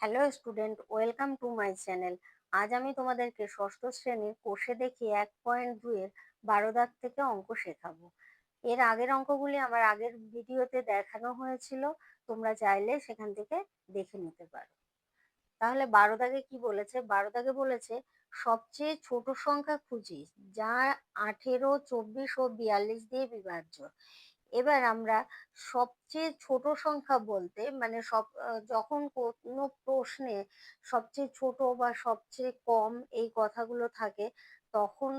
Hello student welcome to my channel আজ আমি তোমাদেরকে ষষ্ঠ শ্রেণির কোষে দেখি এক পয়েন্ট দুইয়ের বারো দাগ থেকে অঙ্ক শেখাবো। এর আগের অঙ্কগুলি আমার আগের ভিডিওতে দেখানো হয়েছিল, তোমরা চাইলে সেখান থেকে দেখে নিতে পারো। তাহলে বারো দাগে কি বলেছে? বারো দাগে বলেছে, সবচেয়ে ছোট সংখ্যা খুঁজি, যা আঠেরো, চব্বিশ ও বিয়াল্লিশ দিয়ে বিভাজ্য। এবার আমরা সবচেয়ে ছোট সংখ্যা বলতে মানে সব যখন কোনো প্রশ্নে সবচেয়ে ছোট বা সবচেয়ে কম এই কথাগুলো থাকে, তখন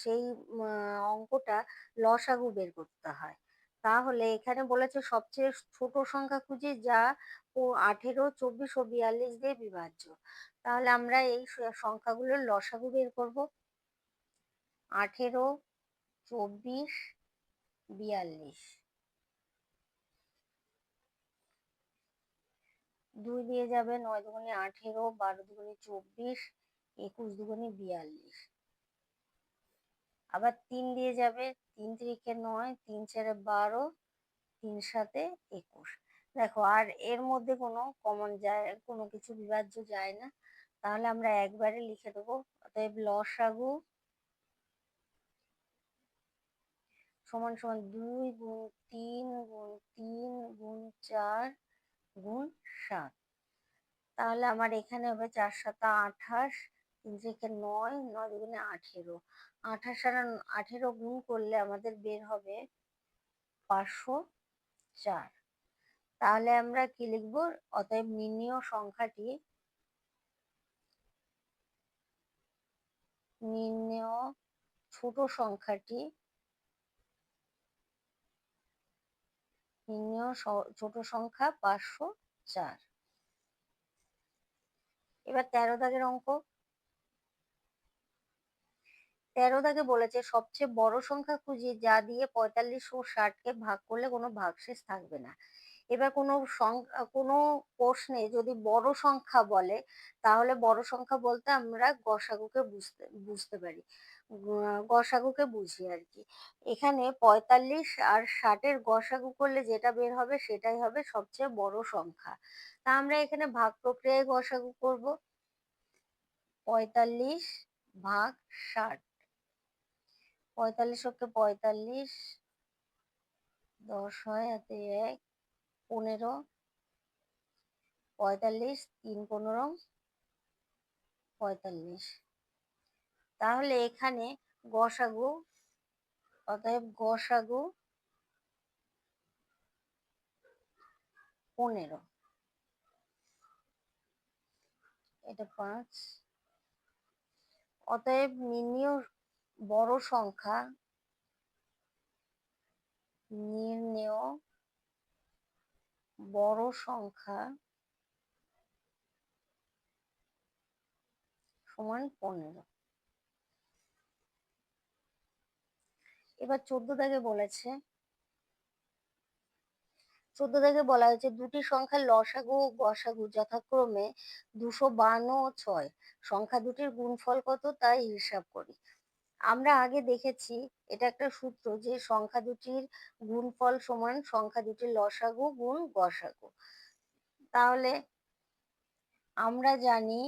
সেই অঙ্কটা লসাগু বের করতে হয়। তাহলে এখানে বলেছে সবচেয়ে ছোট সংখ্যা খুঁজে যা ও আঠেরো, চব্বিশ ও বিয়াল্লিশ দিয়ে বিভাজ্য। তাহলে আমরা এই সংখ্যাগুলোর লসাগু বের করব। আঠেরো, চব্বিশ বিয়াল্লিশ। দুই দিয়ে যাবে নয় দুগুণে আঠেরো, বারো দুগুণে চব্বিশ, একুশ দুগুণে বিয়াল্লিশ। আবার তিন দিয়ে যাবে তিন তিরিকে নয়, তিন চারে বারো, তিন সাথে একুশ। দেখো, আর এর মধ্যে কোনো কমন যায়, কোনো কিছু বিভাজ্য যায় না। তাহলে আমরা একবারে লিখে দেবো, অতএব লসাগু সমান সমান দুই গুণ তিন গুণ তিন গুণ চার গুণ সাত। তাহলে আমার এখানে হবে চার সাতা আঠাশ, তিন থেকে নয় নয় দুগুণে আঠেরো। আঠাশ আর আঠেরো গুণ করলে আমাদের বের হবে পাঁচশো চার। তাহলে আমরা কি লিখব? অতএব নির্ণীয় সংখ্যাটি নির্ণেয় ছোট সংখ্যাটি নির্ণেয় ছোট সংখ্যা পাঁচশো চার। এবার তেরো দাগের অঙ্ক। তেরো দাগে বলেছে, সবচেয়ে বড় সংখ্যা খুঁজে, যা দিয়ে পঁয়তাল্লিশ ও ষাটকে ভাগ করলে কোনো ভাগশেষ থাকবে না। এবার কোনো কোনো প্রশ্নে যদি বড় সংখ্যা বলে, তাহলে বড় সংখ্যা বলতে আমরা গসাগুকে বুঝতে বুঝতে পারি। গসাগুকে বুঝি আর কি। এখানে পঁয়তাল্লিশ আর ষাটের গসাগু করলে যেটা বের হবে সেটাই হবে সবচেয়ে বড় সংখ্যা। তা আমরা এখানে ভাগ প্রক্রিয়ায় গসাগু করব। পঁয়তাল্লিশ ভাগ ষাট। পঁয়তাল্লিশ হচ্ছে পঁয়তাল্লিশ দশ হয় এক। পনেরো, পঁয়তাল্লিশ, তিন পনেরো, পঁয়তাল্লিশ। তাহলে এখানে গসাগু, অতএব গসাগু পনেরো। এটা পাঁচ। অতএব নির্ণীয় বড় সংখ্যা নির্ণেয় বড় সংখ্যা সমান পনেরো। এবার চোদ্দ দাগে বলেছে, চোদ্দ দাগে বলা হয়েছে, দুটি সংখ্যার লসাগু ও গসাগু যথাক্রমে দুশো বান্ন ও ছয়। সংখ্যা দুটির গুণফল কত তাই হিসাব করি। আমরা আগে দেখেছি, এটা একটা সূত্র যে সংখ্যা দুটির গুণফল সমান সংখ্যা দুটির লসাগু গুণ গসাগু। তাহলে আমরা জানি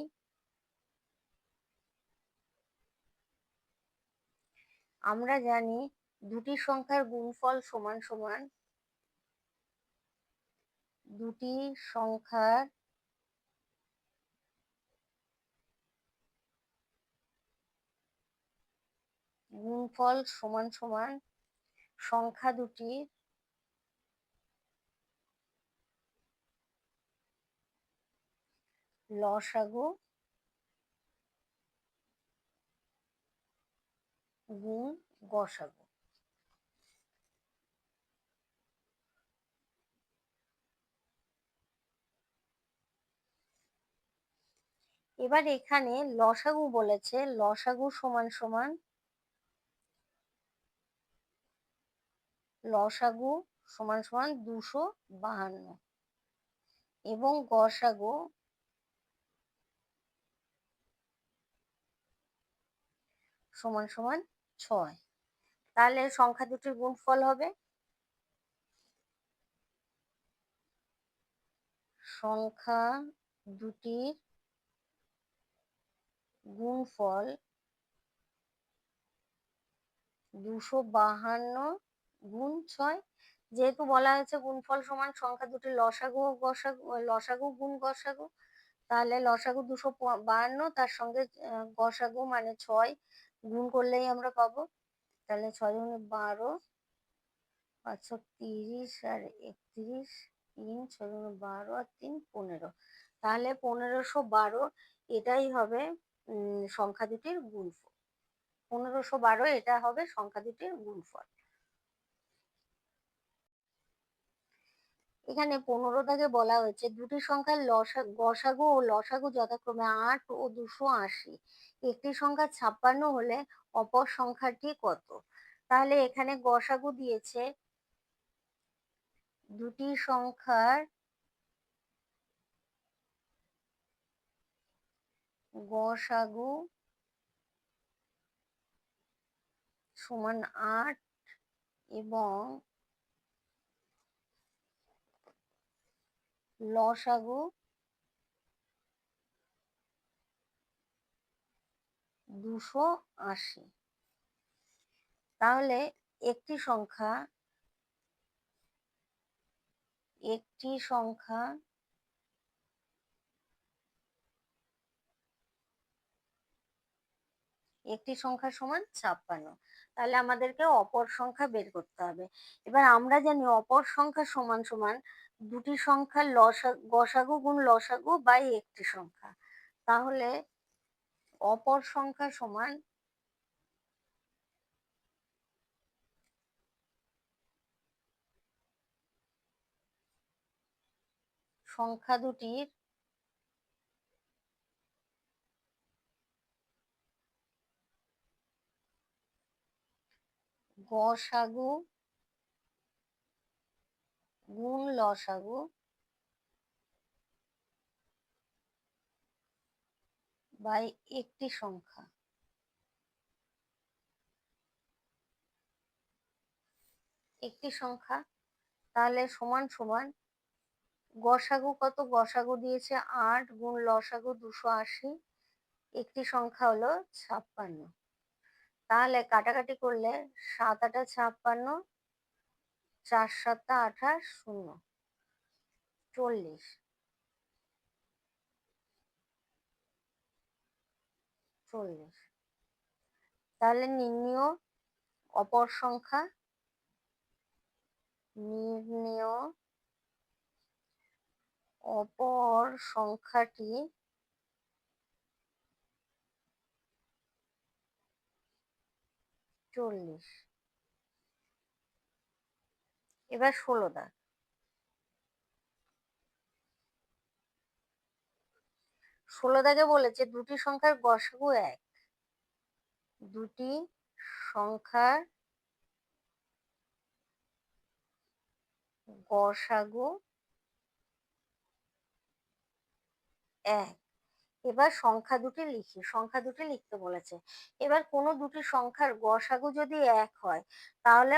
আমরা জানি দুটি সংখ্যার গুণফল সমান সমান দুটি সংখ্যার গুণফল সমান সমান সংখ্যা দুটি লসাগু গুণ গসাগু। এবার এখানে লসাগু বলেছে, লসাগু সমান সমান লসাগু সমান সমান দুশো বাহান্ন। এবং গসাগু সমান সমান ছয়। তাহলে সংখ্যা দুটির গুণফল হবে সংখ্যা দুটির গুণফল দুশো বাহান্ন গুণ ছয়। যেহেতু বলা হয়েছে গুণফল সমান সংখ্যা দুটি লসাগু গসাগু লসাগু গুণ গসাগু, তাহলে লসাগু দুশো বাহান্ন, তার সঙ্গে গসাগু মানে ছয় গুণ করলেই আমরা পাবো। তাহলে ছয় গুণে বারো, পাঁচশো তিরিশ আর একত্রিশ, তিন, ছয় গুণে বারো আর তিন, পনেরো। তাহলে পনেরোশো বারো, এটাই হবে সংখ্যা দুটির গুণফল। পনেরোশো বারো, এটা হবে সংখ্যা দুটির গুণফল। এখানে পনেরো থেকে বলা হয়েছে, দুটি সংখ্যার লসা, গসাগু ও লসাগু যথাক্রমে আট ও দুশো আশি। একটি সংখ্যা ছাপ্পান্ন হলে অপর সংখ্যাটি কত? তাহলে এখানে গসাগু দিয়েছে দুটি সংখ্যার গসাগু সমান আট এবং লসাগু দুশো আশি। তাহলে একটি সংখ্যা একটি সংখ্যা একটি সংখ্যা সমান ছাপ্পান্ন। তাহলে আমাদেরকে অপর সংখ্যা বের করতে হবে। এবার আমরা জানি অপর সংখ্যা সমান সমান দুটি সংখ্যার লসা, গসাগু গুণ লসাগু বাই একটি সংখ্যা। তাহলে অপর সংখ্যা সমান সংখ্যা দুটির গসাগু গুণ লসাগু। বাই একটি সংখ্যা। একটি সংখ্যা, তাহলে সমান সমান গসাগু কত? গসাগু দিয়েছে আট গুণ লসাগু দুশো আশি। একটি সংখ্যা হলো ছাপ্পান্ন। তাহলে কাটাকাটি করলে সাত আটা ছাপ্পান্ন চার সাতটা আঠাশ শূন্য। চল্লিশ। চল্লিশ। তাহলে নির্ণীয় অপর সংখ্যা। নির্ণীয় অপর সংখ্যাটি চল্লিশ। এবার ষোলো দাগ। ষোলো দাগে বলেছে দুটি সংখ্যার গসাগু এক। দুটি সংখ্যার গসাগু এক। এবার সংখ্যা দুটি লিখি, সংখ্যা দুটি লিখতে বলেছে। এবার কোনো দুটি সংখ্যার গসাগু যদি এক হয়, তাহলে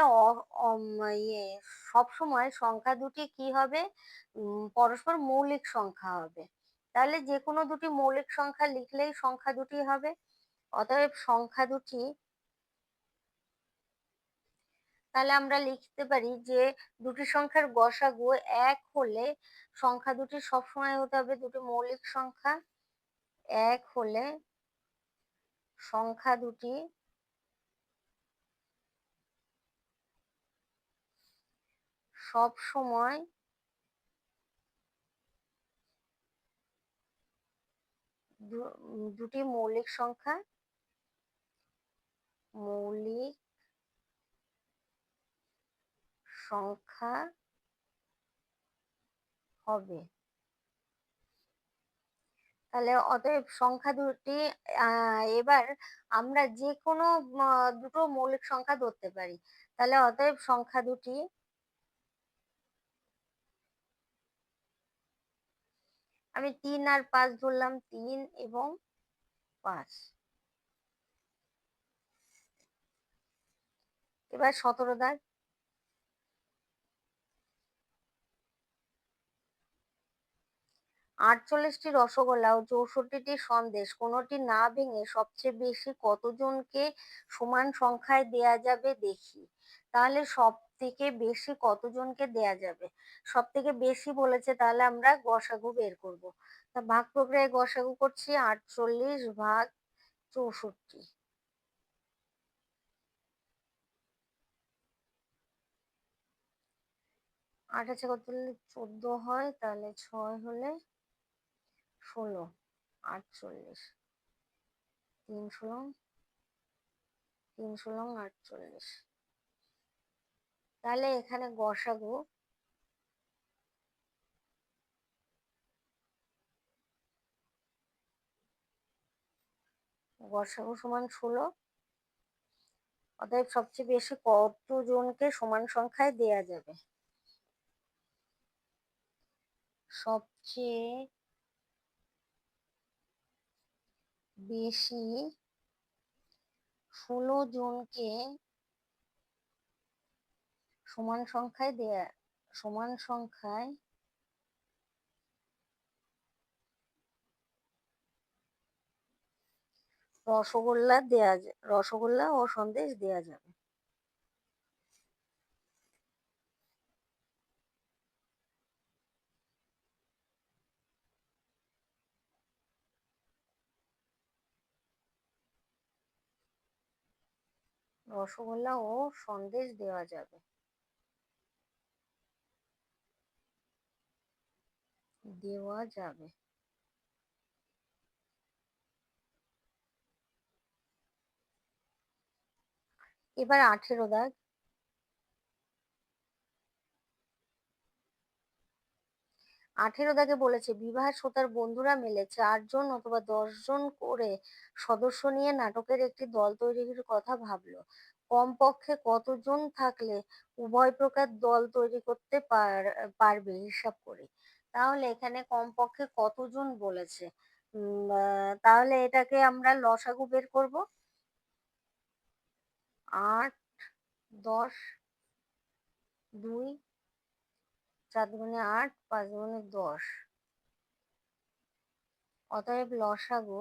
ইয়ে সবসময় সংখ্যা দুটি কি হবে? পরস্পর মৌলিক সংখ্যা হবে। তাহলে যে কোনো দুটি মৌলিক সংখ্যা লিখলেই সংখ্যা দুটি হবে। অতএব সংখ্যা দুটি তাহলে আমরা লিখতে পারি যে দুটি সংখ্যার গসাগু এক হলে সংখ্যা দুটি সবসময় হতে হবে, দুটি মৌলিক সংখ্যা। এক হলে সংখ্যা দুটি সব সময় দুটি মৌলিক সংখ্যা মৌলিক সংখ্যা হবে। তাহলে অতএব সংখ্যা দুটি এবার আমরা যে কোনো দুটো মৌলিক সংখ্যা ধরতে পারি। তাহলে অতএব সংখ্যা দুটি আমি তিন আর পাঁচ ধরলাম, তিন এবং পাঁচ। এবার সতেরো দাগ। আটচল্লিশটি রসগোল্লা ও চৌষট্টিটি সন্দেশ। কোনোটি না ভেঙে সবচেয়ে বেশি কতজনকে সমান সংখ্যায় দেয়া যাবে দেখি। তাহলে সব থেকে বেশি কতজনকে দেয়া যাবে? সব থেকে বেশি বলেছে তাহলে আমরা গসাগু বের করব। তা ভাগ প্রক্রিয়ায় গসাগু করছি আটচল্লিশ ভাগ চৌষট্টি। আট আছে কত চোদ্দ হয়, তাহলে ছয় হলে ষোলো, আটচল্লিশ। তিন ষোলো তিন ষোলো আটচল্লিশ। তাহলে এখানে গসাগু গসাগু সমান ষোলো। অতএব সবচেয়ে বেশি কতজনকে সমান সংখ্যায় দেয়া যাবে? সবচেয়ে বেশি ষোলো জনকে সমান সংখ্যায় দেয়া, সমান সংখ্যায় রসগোল্লা দেয়া রসগোল্লা ও সন্দেশ দেয়া যাবে। রসগোল্লা ও সন্দেশ দেওয়া যাবে। দেওয়া যাবে। এবার আঠেরো দাগ। আঠেরো দাগে বলেছে, বিবাহ শ্রোতার বন্ধুরা মিলে চারজন অথবা দশজন করে সদস্য নিয়ে নাটকের একটি দল তৈরির কথা ভাবলো। কমপক্ষে কতজন থাকলে উভয় প্রকার দল তৈরি করতে পারবে হিসাব করে। তাহলে এখানে কমপক্ষে কতজন বলেছে? তাহলে এটাকে আমরা লসাগু বের করব। আট, দশ, দুই চার দুগুণে আট, পাঁচ দুগুণে দশ। অতএব লসাগু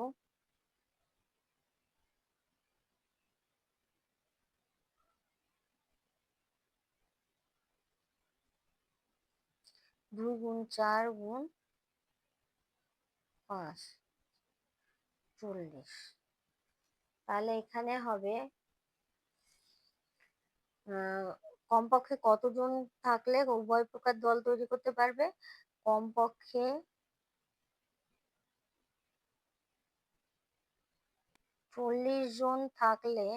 দুই গুণ চার গুণ পাঁচ, চল্লিশ। তাহলে এখানে হবে কমপক্ষে কতজন থাকলে উভয় প্রকার দল তৈরি করতে পারবে? কমপক্ষে চল্লিশ জন থাকলে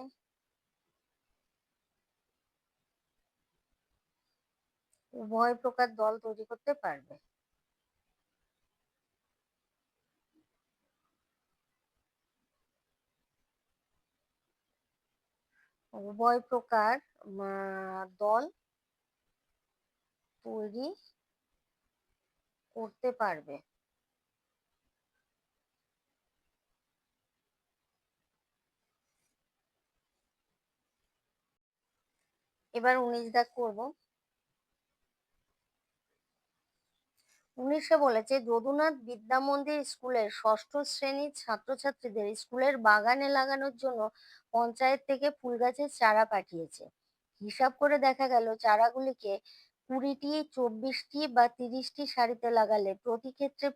উভয় প্রকার দল তৈরি করতে পারবে। উভয় প্রকার দল তৈরি করতে পারবে। এবার উনিশ দাগ করব। উনিশে বলেছে, যদুনাথ বিদ্যা মন্দির স্কুলের ষষ্ঠ শ্রেণির ছাত্রছাত্রীদের স্কুলের বাগানে লাগানোর জন্য পঞ্চায়েত থেকে ফুল গাছের চারা পাঠিয়েছে। হিসাব করে দেখা গেল, চারাগুলিকে কুড়িটি, চব্বিশটি বা তিরিশটি সারিতে লাগালে প্রতি ক্ষেত্রে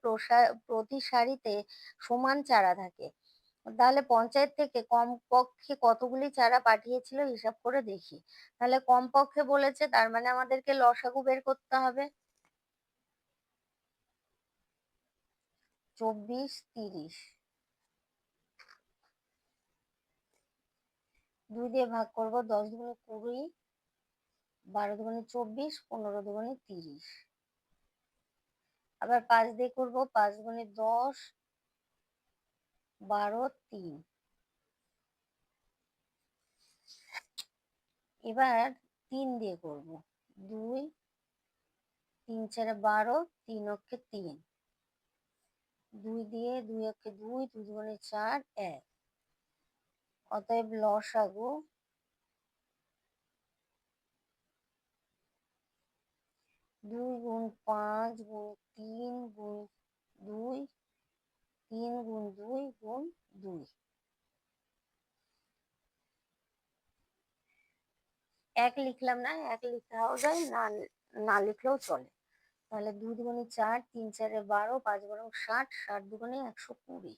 প্রতি সারিতে সমান চারা থাকে। তাহলে পঞ্চায়েত থেকে কমপক্ষে কতগুলি চারা পাঠিয়েছিল হিসাব করে দেখি। তাহলে কমপক্ষে বলেছে, তার মানে আমাদেরকে লসাগু বের করতে হবে। চব্বিশ তিরিশ। দুই দিয়ে ভাগ করব, দশ দুগুণে কুড়ি, বারো দুগুণে চব্বিশ, পনেরো দুগুণে তিরিশ। আবার পাঁচ দিয়ে করব, পাঁচ গুণে দশ, বারো, তিন। এবার তিন দিয়ে করব, দুই, তিন চারে বারো, তিন অক্ষে তিন। দুই দিয়ে দুই একে দুই দুই দুগুণে চার, এক। অতএব লসাগু দুই গুণ পাঁচ গুণ তিন গুণ দুই, তিন গুণ দুই গুণ দুই। এক লিখলাম না, এক লিখাও যায়, না না লিখলেও চলে। তাহলে দুই দুগুণে চার, তিন চারে বারো, পাঁচ বারো ষাট ষাট দুগুণে একশো কুড়ি।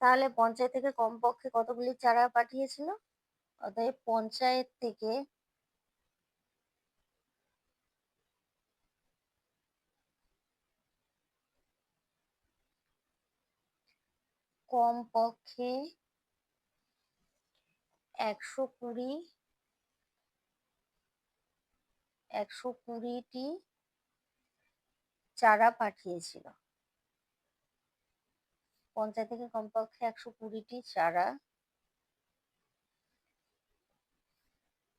তাহলে পঞ্চায়েত থেকে কমপক্ষে কতগুলি চারা পাঠিয়েছিল? অতএব পঞ্চায়েত থেকে কমপক্ষে একশো কুড়ি একশো কুড়িটি চারা পাঠিয়েছিল। পঞ্চায়েত থেকে কমপক্ষে একশো কুড়িটি চারা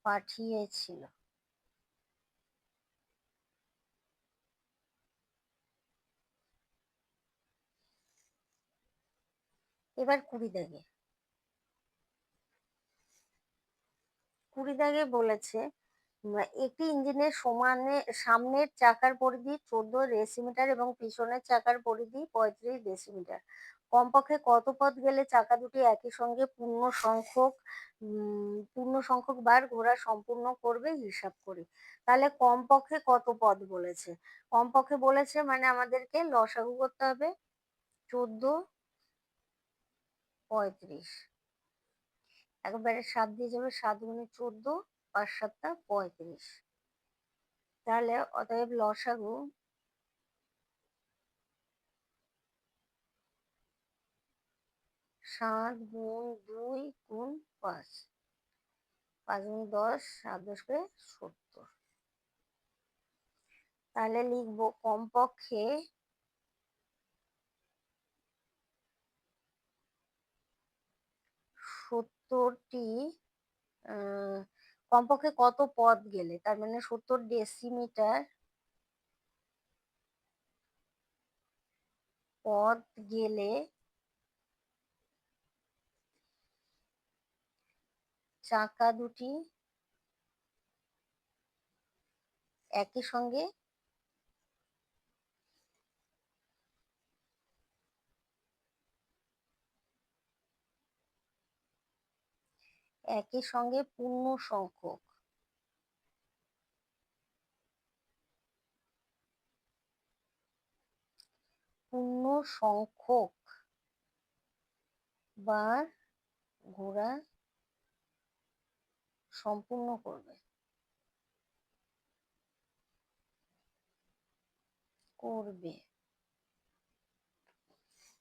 পাঠিয়েছিল। এবার কুড়ি দাগে কুড়ি দাগে বলেছে একটি ইঞ্জিনের সমানে, সামনের চাকার পরিধি চোদ্দ ডেসিমিটার এবং পিছনের চাকার পরিধি পঁয়ত্রিশ ডেসিমিটার কমপক্ষে কত পথ গেলে চাকা দুটি একই সঙ্গে পূর্ণ সংখ্যক পূর্ণ সংখ্যক বার ঘোরা সম্পূর্ণ করবে হিসাব করি। তাহলে কমপক্ষে কত পথ বলেছে? কমপক্ষে বলেছে মানে আমাদেরকে লসাগু করতে হবে চোদ্দ পঁয়ত্রিশ। একবারে সাত দিয়ে যাবে, সাত গুণে চোদ্দ পাঁচ সাতটা পঁয়ত্রিশ তাহলে অতএব লসাগু সাত গুণ দুই গুণ পাঁচ। পাঁচ গুণ দশ, সাত দশ করে সত্তর। তাহলে লিখব কমপক্ষে সত্তরটি কমপক্ষে কত পথ গেলে? তার মানে সত্তর ডেসিমিটার পথ গেলে চাকা দুটি একই সঙ্গে একই সঙ্গে পূর্ণ সংখ্যক। পূর্ণ সংখ্যক বার ঘোরা সম্পূর্ণ করবে। করবে।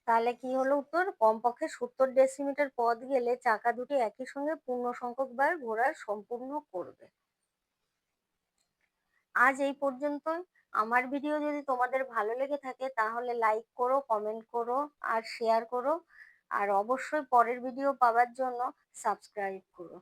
তাহলে কি হলো উত্তর? কমপক্ষে সত্তর ডেসিমিটার পথ গেলে চাকা দুটি একই সঙ্গে পূর্ণ সংখ্যক বার ঘোরা সম্পূর্ণ করবে। আজ এই পর্যন্তই। আমার ভিডিও যদি তোমাদের ভালো লেগে থাকে তাহলে লাইক করো কমেন্ট করো আর শেয়ার করো। আর অবশ্যই পরের ভিডিও পাওয়ার জন্য সাবস্ক্রাইব করো।